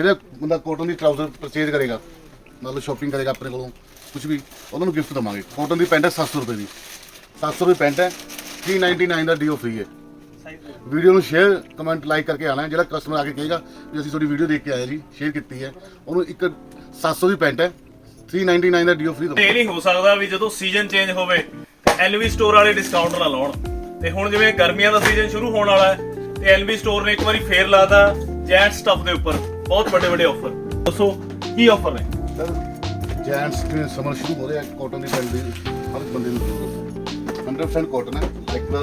ਜਿਹੜਾ ਬੰਦਾ ਕਾਟਨ ਦੀ trouser purchase ਕਰੇਗਾ, ਮਤਲਬ ਸ਼ਾਪਿੰਗ ਕਰੇਗਾ ਆਪਣੇ ਕੋਲੋਂ ਕੁਝ ਵੀ, ਉਹਨਾਂ ਨੂੰ ਗਿਫਟ ਦਵਾਂਗੇ। ਕਾਟਨ ਦੀ ਪੈਂਟ ਹੈ 700 ਰੁਪਏ ਦੀ। 700 ਰੁਪਏ ਪੈਂਟ ਹੈ 399 ਦਾ ਡੀਓ ਫ੍ਰੀ ਹੈ। ਵੀਡੀਓ ਨੂੰ ਸ਼ੇਅਰ ਕਮੈਂਟ ਲਾਈਕ ਕਰਕੇ ਆਣਾ, ਜਿਹੜਾ ਕਸਟਮਰ ਆ ਕੇ ਕਹੇਗਾ ਵੀ ਅਸੀਂ ਤੁਹਾਡੀ ਵੀਡੀਓ ਦੇਖ ਕੇ ਆਏ ਜੀ ਸ਼ੇਅਰ ਕੀਤੀ ਹੈ, ਉਹਨੂੰ ਇੱਕ 700 ਦੀ ਪੈਂਟ ਹੈ 399 ਦਾ ਡੀਓ ਫ੍ਰੀ ਦਵਾਂਗੇ ਇਹ ਨਹੀਂ ਹੋ ਸਕਦਾ ਵੀ ਜਦੋਂ ਸੀਜ਼ਨ ਚੇਂਜ ਹੋਵੇ ਐਲਵੀ ਸਟੋਰ ਵਾਲੇ ਡਿਸਕਾਊਂਟ ਨਾ ਲਾਉਣ। ਤੇ ਹੁਣ ਜਿਵੇਂ ਗਰਮੀਆਂ ਦਾ ਸੀਜ਼ਨ ਸ਼ੁਰੂ ਹੋਣ ਵਾਲਾ ਹੈ, ਤੇ ਐਲਵੀ ਸਟੋਰ ਨੇ ਇੱਕ ਵਾਰੀ ਫੇਰ ਲਾਦਾ ਜੈਂਟ ਸਟਫ ਦੇ ਉੱਪਰ। ਬਹੁਤ ਵੱਡੇ ਵੱਡੇ ਆਫਰ ਦੱਸੋ ਕੀ ਆਫਰ ਨੇ? ਜੈਂਟਸ ਦੇ ਸਮਰ ਸ਼ੁਰੂ ਹੋ ਰਿਹਾ ਕਾਟਨ ਦੀ ਪੈਂਟ ਦੀ ਹਰ ਬੰਦੇ ਨੂੰ ਜ਼ਰੂਰਤ ਹੈ 100% ਕਾਟਨ ਹੈ ਲਾਈਕ ਦਾ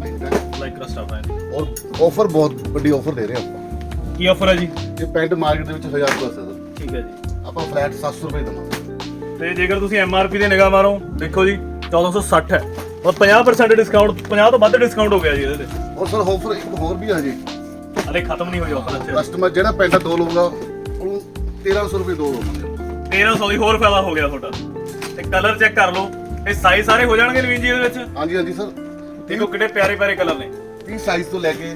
ਪੈਂਟ ਹੈ ਲਾਈਕ ਸਟਫ ਹੈ। ਔਰ ਆਫਰ ਬਹੁਤ ਵੱਡੀ ਆਫਰ ਦੇ ਰਹੇ ਆਪਾਂ। ਕੀ ਆਫਰ ਹੈ ਜੀ? ਇਹ ਪੈਂਟ ਮਾਰਕੀਟ ਦੇ ਵਿੱਚ 1000 ਪਲੱਸ ਹੈ ਸਰ। ਠੀਕ ਹੈ ਜੀ। ਆਪਾਂ ਫਲੈਟ 700 ਰੁਪਏ ਦਵਾਂਗੇ। ਤੇ ਜੇਕਰ ਤੁਸੀਂ ਐਮਆਰਪੀ ਤੇ ਨਿਗਾਹ ਮਾਰੋ ਦੇਖੋ ਜੀ 1460 ਹੈ। ਔਰ 50% ਡਿਸਕਾਊਂਟ 50 ਤੋਂ ਵੱਧ ਡਿਸਕਾਊਂਟ ਹੋ ਗਿਆ ਜੀ ਇਹਦੇ ਤੇ। ਔਰ ਸਰ ਆਫਰ ਇੱਕ ਹੋਰ ਵੀ ਹੈ ਜੀ। ਹਲੇ ਖਤਮ ਨਹੀਂ ਹੋਈ ਆਫਰ ਅੱਛਾ ਕਸਟਮਰ ਜਿਹੜਾ ਪੈਂਟ ਦੋ ਲਊਗਾ ਉਹਨੂੰ 1300 ਰੁਪਏ ਦੋ ਲਵਾਂਗੇ 1300 ਦੀ ਹੋਰ ਫਾਇਦਾ ਹੋ ਗਿਆ ਤੁਹਾਡਾ। ਤੇ ਕਲਰ ਚੈੱਕ ਕਰ ਲਓ। ਇਹ ਸਾਈਜ਼ ਸਾਰੇ ਹੋ ਜਾਣਗੇ ਨਵੀਨ ਜੀ ਇਹਦੇ ਵਿੱਚ? ਹਾਂਜੀ ਹਾਂਜੀ ਸਰ। ਦੇਖੋ ਕਿੰਨੇ ਪਿਆਰੇ ਪਿਆਰੇ ਕਲਰ ਨੇ। 30 ਸਾਈਜ਼ ਤੋਂ ਲੈ ਕੇ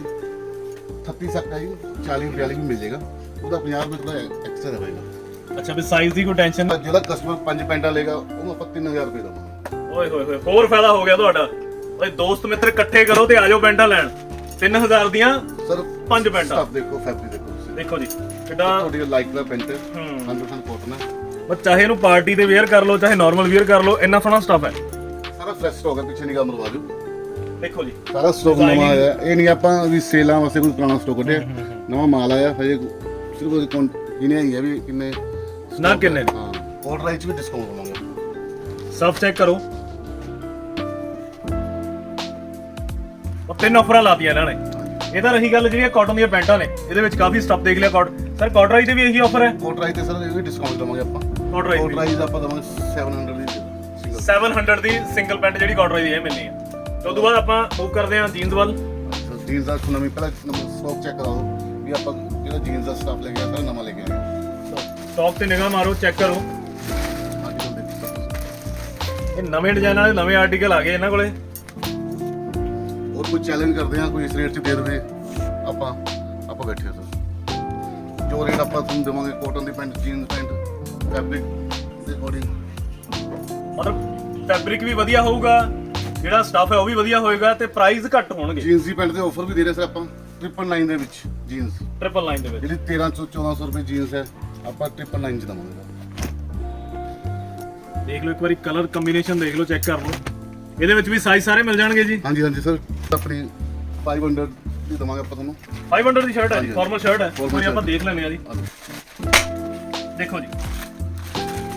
36 ਤੱਕ ਹੈ ਜੀ 40 ਰੁਪਏ ਵਾਲੀ ਵੀ ਮਿਲ ਜਾਏਗਾ। ਉਹਦਾ 50 ਰੁਪਏ ਥੋੜਾ ਐਕਸਟਰਾ ਰਹੇਗਾ ਅੱਛਾ ਵੀ ਸਾਈਜ਼ ਦੀ ਕੋਈ ਟੈਨਸ਼ਨ ਜਿਹੜਾ ਕਸਟਮਰ ਪੰਜ ਪੈਂਟਾਂ ਲਏਗਾ ਉਹਨੂੰ ਆਪਾਂ 3000 ਰੁਪਏ ਦਵਾਂਗੇ। ਓਏ ਹੋਏ ਹੋਏ ਹੋਰ ਫਾਇਦਾ ਹੋ ਗਿਆ ਤੁਹਾਡਾ। ਓਏ ਦੋਸਤ ਮਿੱਤਰ ਇਕੱਠੇ ਕਰੋ ਤੇ ਆਜੋ ਪੈਂਟਾਂ ਲੈਣ। 3000 ਦੀਆਂ ਸਰ ਪੰਜ ਪੈਂਟਾਂ। ਸਟਾਫ ਦੇਖੋ ਫੈਬਰਿਕ ਦੇਖੋ ਤੁਸੀਂ। ਦੇਖੋ ਜੀ ਕਿੱਡਾ ਤੁਹਾਡੀ ਲਾਈਕ ਦਾ ਪੈਂਟ ਹੈ। ਹੂੰ 100% ਕਾਟਨ ਹੈ। ਬਸ ਚਾਹੇ ਇਹਨੂੰ ਪਾਰਟੀ ਤੇ ਵੇਅਰ ਕਰ ਲਓ ਚਾਹੇ ਨਾਰਮਲ ਵੇਅਰ ਕਰ ਲਓ ਇੰਨਾ ਸੋਹਣਾ ਸਟਫ ਹੈ। ਸਾਰਾ ਫਰੈਸ਼ ਸਟਾਕ ਹੈ ਪਿੱਛੇ ਨਿਗਾਹ ਮਰਵਾ ਦਿਓ। ਦੇਖੋ ਜੀ ਸਾਰਾ ਸਟਾਕ ਨਵਾਂ ਆਇਆ। ਇਹ ਨਹੀਂ ਆਪਾਂ ਵੀ ਸੇਲਾਂ ਵਾਸਤੇ ਕੋਈ ਪੁਰਾਣਾ ਸਟਾਕ ਕੱਢਿਆ। ਨਵਾਂ ਮਾਲ ਆਇਆ ਹਜੇ ਸਿਰਫ ਉਹਦੇ ਕੋਲ ਕਿੰਨੇ ਹੀ ਹੈ ਵੀ ਕਿੰਨੇ ਨਾ ਕਿੰਨੇ? ਹਾਂ। ਕੋਲ ਰਾਈਟ ਵੀ ਡਿਸਕਾਊਂਟ ਦਵਾਂਗੇ ਸਭ ਚੈੱਕ ਕਰੋ। ਤਿੰਨ ਆਫਰਾਂ ਲਾਤੀਆਂ ਇਹਨਾਂ ਨੇ। ਇਹ ਤਾਂ ਰਹੀ ਗੱਲ ਜਿਹੜੀਆਂ ਕਾਟਨ ਦੀਆਂ ਪੈਂਟਾਂ ਨੇ ਇਹਦੇ ਵਿੱਚ ਕਾਫੀ ਸਟਫ ਦੇਖ ਲਿਆ ਕਾਟ ਸਰ ਕਾਟਰਾਈ ਤੇ ਵੀ ਇਹੀ ਆਫਰ ਹੈ? ਕੋਲ ਰਾਈਟ ਤੇ ਸਰ ਇਹ ਵੀ ਡਿਸਕਾਊਂਟ ਦਵਾਂਗੇ ਆਪਾਂ। ਕਾਟਰਾਈ ਕੋਲ ਰਾਈਟ ਆਪਾਂ ਦਵਾਂਗੇ 700 ਦੀ ਸਿੰਗਲ 700 ਦੀ ਸਿੰਗਲ ਪੈਂਟ ਜਿਹੜੀ ਕਾਟਰਾਈ ਦੀ ਇਹ ਮਿਲਣੀ ਹੈ। ਤੇ ਉਦੋਂ ਬਾਅਦ ਆਪਾਂ ਮੂਵ ਕਰਦੇ ਹਾਂ ਜੀਨਸ ਵੱਲ। ਜੀਨਸ ਦਾ ਨਵੀਂ ਪਹਿਲਾਂ ਸਟਾਕ ਚੈੱਕ ਕਰਾਓ ਵੀ ਆਪਾਂ ਜਿਹੜਾ ਜੀਨਸ ਦਾ ਸਟਾਫ ਲੈ ਕੇ ਆਇਆ ਸਾਰਾ ਨਵਾਂ ਲੈ ਕੇ ਸਟਾਕ ਤੇ ਨਿਗਾਹ ਮਾਰੋ ਚੈੱਕ ਕਰੋ। ਦੇਖੋ। ਇਹ ਨਵੇਂ ਡਿਜ਼ਾਈਨਾਂ ਦੇ ਨਵੇਂ ਆਰਟੀਕਲ ਆ ਗਏ ਇਹਨਾਂ ਕੋਲੇ। ਹੋਰ ਕੋਈ ਚੈਲੰਜ ਕਰਦੇ ਆ ਕੋਈ ਇਸ ਰੇਟ 'ਚ ਦੇ ਦੇਵੇ ਆਪਾਂ ਆਪਾਂ ਬੈਠੇ ਹਾਂ ਸਰ। ਜੋ ਰੇਟ ਆਪਾਂ ਤੁਹਾਨੂੰ ਦੇਵਾਂਗੇ ਕਾਟਨ ਦੀ ਪੈਂਟ ਜੀਨਸ ਪੈਂਟ ਫੈਬਰਿਕ ਦੇ ਅਕੋਰਡਿੰਗ ਮਤਲਬ ਫੈਬਰਿਕ ਵੀ ਵਧੀਆ ਹੋਊਗਾ ਜਿਹੜਾ ਸਟਫ ਹੈ ਉਹ ਵੀ ਵਧੀਆ ਹੋਏਗਾ ਤੇ ਪ੍ਰਾਈਸ ਘੱਟ ਹੋਣਗੇ। ਜੀਨਸ ਦੀ ਪੈਂਟ ਦੇ ਆਫਰ ਵੀ ਦੇ ਰਹੇ ਸਰ ਆਪਾਂ 999 ਦੇ ਵਿੱਚ ਜੀਨਸ ਟ੍ਰਿਪਲ ਲਾਈਨ ਦੇ ਵਿੱਚ। ਜਿਹੜੀ 1300 1400 ਰੁਪਏ ਜੀਨਸ ਹੈ ਆਪਾਂ 999 ਚ ਦਵਾਂਗੇ ਦੇਖ ਲਓ ਇੱਕ ਵਾਰੀ ਕਲਰ ਕੰਬੀਨੇਸ਼ਨ ਦੇਖ ਲਓ ਚੈੱਕ ਕਰ ਲਓ। ਇਹਦੇ ਵਿੱਚ ਵੀ ਸਾਈਜ਼ ਸਾਰੇ ਮਿਲ ਜਾਣਗੇ ਜੀ? ਹਾਂਜੀ ਹਾਂਜੀ ਸਰ। ਆਪਣੀ 500 ਦੀ ਦਵਾਂਗੇ ਆਪਾਂ ਤੁਹਾਨੂੰ। 500 ਦੀ ਸ਼ਰਟ ਹੈ ਜੀ ਫਾਰਮਲ ਸ਼ਰਟ ਹੈ। ਕੋਈ ਆਪਾਂ। ਦੇਖ ਲੈਂਦੇ ਆ ਜੀ। ਆ ਲਓ। ਦੇਖੋ ਜੀ।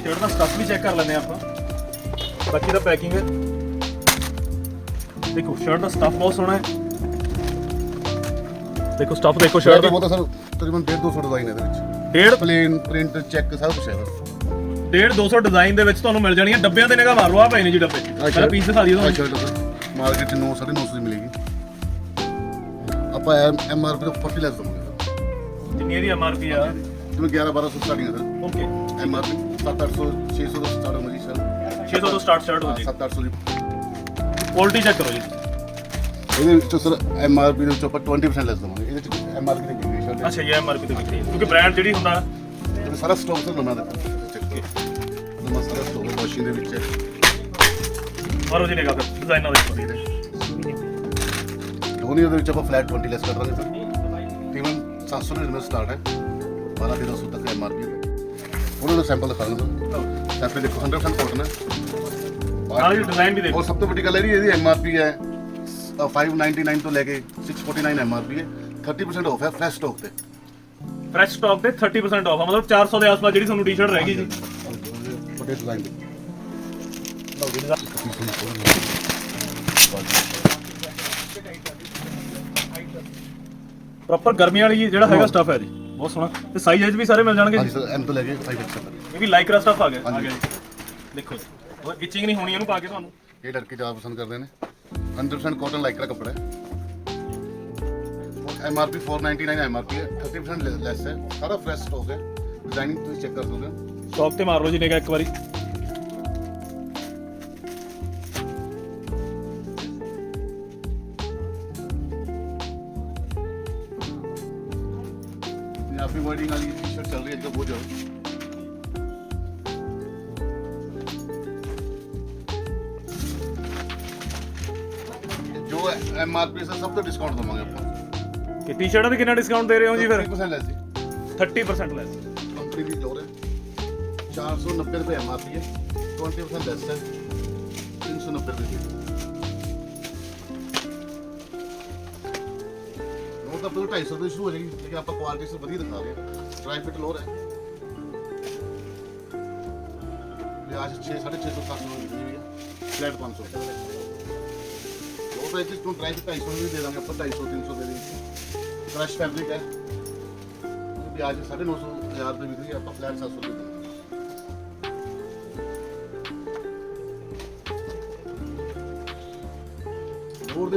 ਸ਼ਰਟ ਦਾ ਸਟਫ ਵੀ ਚੈੱਕ ਕਰ ਲੈਂਦੇ ਆ ਆਪਾਂ। ਬਾਕੀ ਦਾ ਪੈਕਿੰਗ ਹੈ। ਦੇਖੋ ਸ਼ਰਟ ਦਾ ਸਟਫ ਬਹੁਤ ਸੋਹਣਾ ਹੈ। ਦੇਖੋ ਸਟਫ ਦੇਖੋ ਸ਼ਰਟ ਦਾ। ਬਹੁਤ ਸਰ ਤਕਰੀਬਨ 150 ਡਿਜ਼ਾਈਨ ਇਹਦੇ ਵਿੱਚ। ਡੇਢ ਪਲੇਨ ਪ੍ਰਿੰਟ ਚੈੱਕ ਸਭ ਕੁਝ ਹੈ ਸਰ। ਡੇਢ 200 ਡਿਜ਼ਾਈਨ ਦੇ ਵਿੱਚ ਤੁਹਾਨੂੰ ਮਿਲ ਜਾਣੀਆਂ। ਡੱਬਿਆਂ ਤੇ ਨਿਗਾਹ ਮਾਰ ਲਓ ਆ ਪਏ ਨੇ ਜੀ ਡੱਬੇ। ਪਹਿਲਾਂ ਪੀਸ ਦਿਖਾ ਦਿਓ ਆ ਤੁਹਾਨੂੰ ਸ਼ਰਟ ਸਰ ਮਾਰਕੀਟ 'ਚ 9 950 ਦੀ ਮਿਲੇਗੀ। ਆਪਾਂ ਐਮ ਆਰ ਪੀ ਤੋਂ 40 ਲੈਸ ਦਵਾਂਗੇ ਸਰ ਜਿੰਨੀ ਇਹਦੀ ਐਮਆਰਪੀ ਆ? ਜਿਵੇਂ 11 1200 ਸਟਾਰਟਿੰਗ ਹੈ sir. Okay. M R P 7 800 600 ਤੋਂ ਸਟਾਰਟ ਹੋਣਾ ਸਰ। 600 ਤੋਂ ਸਟਾਰਟ ਸ਼ਰਟ ਹੋ ਜੀ 7 800 ਦੀ। ਕੁਆਲਿਟੀ ਚੈੱਕ ਕਰੋ ਜੀ। ਇਹਦੇ ਵਿੱਚ ਸਰ ਐਮ ਆਰ ਪੀ ਦੇ ਵਿੱਚ ਆਪਾਂ 20% ਲੈਸ ਦਵਾਂਗੇ ਇਹਦੇ ਵਿੱਚ ਐਮ ਆਰ ਪੀ ਦੀ ਵਿਕਰੀ ਸ਼ਰਟ ਅੱਛਾ ਇਹ ਐਮਆਰਪੀ ਤੇ ਵਿਕਰੀ ਹੈ ਕਿਉਂਕਿ ਬ੍ਰਾਂਡ ਜਿਹੜੀ ਹੁੰਦਾ ਹੈ ਸਾਰਾ ਸਟਾਕ ਸਰ ਨਵਾਂ ਦਿੱਤਾ ਚੱਕ ਕੇ ਨਵਾਂ ਸਾਰਾ ਸਟਾਕ ਵਾਸ਼ਿੰਗ ਦੇ ਵਿੱਚ ਹੈ। ਮਾਰੋ ਜੀ ਨਿਗਾਹ ਫਿਰ ਡਿਜ਼ਾਈਨਾਂ ਦੇਖੋ ਜੀ। ਇਹਦੇ ਦੋਨੀ ਉਹਦੇ ਵਿੱਚ ਆਪਾਂ ਫਲੈਟ 20 ਲੈਸ ਕਰ ਦਾਂਗੇ ਸਰ। ਤਕਰੀਬਨ 700 ਦੇ ਨਾਲ ਸਟਾਰਟ ਹੈ। 12 1300 ਤੱਕ ਐਮ ਆਰ ਪੀ ਉਹਨਾਂ ਦਾ ਸੈਂਪਲ ਦਿਖਾ ਸਰ ਸੈਂਪਲ ਦੇਖੋ 100% ਕਾਟਨ ਹੈ। ਨਾਲ ਜੀ ਡਿਜ਼ਾਈਨ ਵੀ ਦੇਖੋ। ਔਰ ਸਭ ਤੋਂ ਵੱਡੀ ਗੱਲ ਇਹ ਇਹਦੀ ਐਮ ਆਰ ਪੀ ਹੈ। ਅ, 599 ਤੋਂ ਲੈ ਕੇ 649 ਐਮ ਆਰ ਪੀ ਹੈ। 30% ਆਫ ਹੈ ਫਰੈਸ਼ ਸਟਾਕ ਤੇ। ਫਰੈਸ਼ ਸਟਾਕ ਤੇ 30% ਆਫ ਆ ਮਤਲਬ 400 ਦੇ ਆਸ-ਪਾਸ ਜਿਹੜੀ ਤੁਹਾਨੂੰ ਟੀ-ਸ਼ਰਟ ਰਹਿ ਗਈ ਜੀ ਛੋਟੇ ਡਿਜ਼ਾਈਨ ਦੇ। ਪ੍ਰੋਪਰ ਗਰਮੀਆਂ ਵਾਲੀ ਜਿਹੜਾ ਹੈਗਾ ਸਟਫ ਹੈ ਜੀ। ਬਹੁਤ ਸੋਹਣਾ। ਤੇ ਸਾਈਜ਼ ਵੀ ਸਾਰੇ ਮਿਲ ਜਾਣਗੇ ਹਾਂਜੀ ਜੀ ਸਰ ਐਮ ਤੋਂ ਲੈ ਕੇ 5 ਤੱਕ। ਇਹ ਵੀ ਲਾਈਕਰਾ ਸਟਫ ਆ ਗਿਆ। ਆ ਹਾਂਜੀ। ਗਿਆ ਜੀ। ਦੇਖੋ ਜੀ। ਉਹ ਇਚਿੰਗ ਨਹੀਂ ਹੋਣੀ ਇਹਨੂੰ ਪਾ ਕੇ ਤੁਹਾਨੂੰ। ਇਹ ਲੜਕੇ ਜ਼ਿਆਦਾ ਪਸੰਦ ਕਰਦੇ ਨੇ। 100% ਕਾਟਨ ਲਾਈਕ ਦਾ ਕੱਪੜਾ ਹੈ। M R P 499 M R P ਹੈ। 30% ਲੈਸ ਹੈ। ਸਾਰਾ ਫਰੈਸ਼ ਸਟਾਕ ਹੈ। ਡਿਜ਼ਾਈਨਿੰਗ ਤੁਸੀਂ ਚੈੱਕ ਕਰ ਸਕਦੇ ਹੋ। ਸ਼ੌਪ ਤੇ ਮਾਰ ਲਓ ਜੀ ਨਿਗਾ ਇੱਕ ਵਾਰੀ। ਹੈ ਅੱਜ ਕੱਲ੍ਹ ਬਹੁਤ ਜ਼ਿਆਦਾ ਜੋ ਐਮਆਰਪੀ ਸੇ ਸਭ ਤੋਂ ਡਿਸਕਾਊਂਟ ਦਵਾਂਗੇ ਆਪਾਂ। ਕਿ ਟੀ-ਸ਼ਰਟਾਂ ਤੇ ਕਿੰਨਾ ਡਿਸਕਾਊਂਟ ਦੇ ਰਹੇ ਹੋ ਜੀ ਫਿਰ? 30% ਲੈਸ ਜੀ 30% ਲੈਸ ਕੰਪਨੀ ਦੀ ਜੋਰ ਹੈ। 490 ਰੁਪਏ ਐਮਆਰਪੀ ਹੈ। 20% ਲੈਸ ਹੈ। 390 ਰੁਪਏ ਦੀ ਤਾਂ ਪਹਿਲਾਂ 250 ਰੁਪਏ ਸ਼ੁਰੂ ਹੋ ਜਾਏਗੀ ਲੇਕਿਨ ਆਪਾਂ ਕੁਆਲਿਟੀ ਸੇ ਵਧੀਆ ਦਿਖਾ ਰਹੇ ਹਾਂ। ਡਰਾਈ ਫਿਟ ਲੋਰ ਹੈ। ਅੱਜ 6 650 ਤੱਕ ਨੂੰ ਹੈ। ਫਲੈਟ 500 ਉਹ ਤਾਂ ਇੱਕ ਤੋਂ ਡਰਾਈ ਫਿਟ 250 ਵੀ ਦੇ ਦਾਂਗੇ ਆਪਾਂ 250 300 ਦੇ ਦੇ ਕ੍ਰਸ਼ ਫੈਬਰਿਕ ਹੈ। ਵੀ ਅੱਜ 950 ਹਜ਼ਾਰ ਰੁਪਏ ਵਿਕਦੀ ਹੈ ਆਪਾਂ ਫਲੈਟ 700 ਦੇ ਦਾਂਗੇ।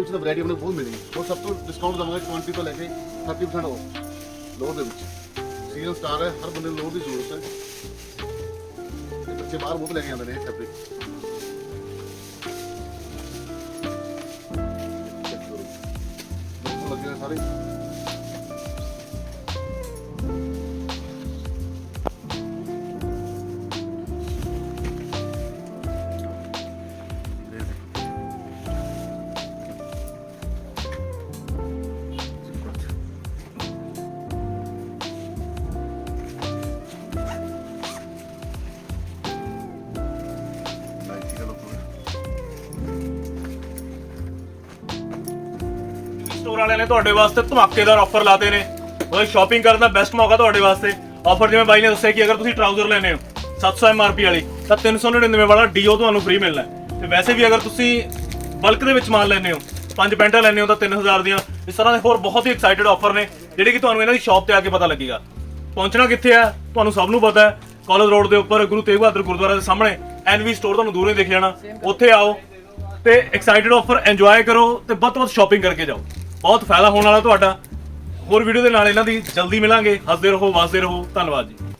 ਲੋਰ ਦੇ ਵਿੱਚ ਤਾਂ ਵੈਰਾਈਟੀ ਆਪਣੇ ਬਹੁਤ ਮਿਲੇਗੀ। ਉਹ ਸਭ ਤੋਂ ਡਿਸਕਾਊਂਟ ਦਵਾਂਗੇ 20 ਤੋਂ ਲੈ ਕੇ 30% ਆਫ ਲੋਰ ਦੇ ਵਿੱਚ। ਸੀਜ਼ਨ ਸਟਾਰ ਹੈ, ਹਰ ਬੰਦੇ ਨੂੰ ਲੋਰ ਦੀ ਜ਼ਰੂਰਤ ਹੈ। ਤੇ ਬੱਚੇ ਬਾਹਰ ਬਹੁਤ ਲੈ ਕੇ ਆਉਂਦੇ ਨੇ ਇਹ ਫੈਬਰਿਕ ਦੇਖੋ ਲੱਗੇ ਹੋਏ ਸਾਰੇ। ਸਟੋਰ ਵਾਲਿਆਂ ਨੇ ਤੁਹਾਡੇ ਵਾਸਤੇ ਧਮਾਕੇਦਾਰ ਆਫਰ ਲਾਤੇ ਨੇ। ਮਤਲਬ ਸ਼ਾਪਿੰਗ ਕਰਨ ਦਾ ਬੈਸਟ ਮੌਕਾ ਤੁਹਾਡੇ ਵਾਸਤੇ। ਆਫਰ ਜਿਵੇਂ ਬਾਈ ਨੇ ਦੱਸਿਆ ਕਿ ਅਗਰ ਤੁਸੀਂ ਟਰਾਊਜ਼ਰ ਲੈਨੇ ਹੋ 700 MRP ਵਾਲੀ, ਤਾਂ 399 ਵਾਲਾ ਡੀਓ ਤੁਹਾਨੂੰ ਫ੍ਰੀ ਮਿਲਣਾ ਹੈ। ਤੇ ਵੈਸੇ ਵੀ ਅਗਰ ਤੁਸੀਂ ਬਲਕ ਦੇ ਵਿੱਚ ਮਾਲ ਲੈਨੇ ਹੋ, ਪੰਜ ਪੈਂਟਾਂ ਲੈਨੇ ਹੋ ਤਾਂ 3000 ਦੀਆਂ, ਇਸ ਤਰ੍ਹਾਂ ਦੇ ਹੋਰ ਬਹੁਤ ਹੀ ਐਕਸਾਈਟਡ ਆਫਰ ਨੇ, ਜਿਹੜੇ ਕਿ ਤੁਹਾਨੂੰ ਇਹਨਾਂ ਦੀ ਸ਼ਾਪ ਤੇ ਆ ਕੇ ਪਤਾ ਲੱਗੇਗਾ। ਪਹੁੰਚਣਾ ਕਿੱਥੇ ਹੈ ਤੁਹਾਨੂੰ ਸਭ ਨੂੰ ਪਤਾ ਹੈ। ਕਾਲਜ ਰੋਡ ਦੇ ਉੱਪਰ ਗੁਰੂ ਤੇਗ ਬਹਾਦਰ ਗੁਰਦੁਆਰਾ ਦੇ ਸਾਹਮਣੇ ਐਨਵੀ ਸਟੋਰ ਤੁਹਾਨੂੰ ਦੂਰੋਂ ਹੀ ਦਿਖ ਜਾਣਾ। ਉੱਥੇ ਆਓ ਤੇ ਐਕਸਾਈਟਡ ਆਫਰ ਇੰਜੋਏ ਕਰੋ ਤੇ ਵੱਧ ਤੋਂ ਵੱਧ ਸ਼ਾਪਿੰਗ ਕਰਕੇ ਜਾਓ। ਬਹੁਤ ਫਾਇਦਾ ਹੋਣ ਵਾਲਾ ਤੁਹਾਡਾ। ਹੋਰ ਵੀਡੀਓ ਦੇ ਨਾਲ ਇਹਨਾਂ ਦੀ ਜਲਦੀ ਮਿਲਾਂਗੇ। ਹੱਸਦੇ ਰਹੋ, ਵਸਦੇ ਰਹੋ। ਧੰਨਵਾਦ ਜੀ।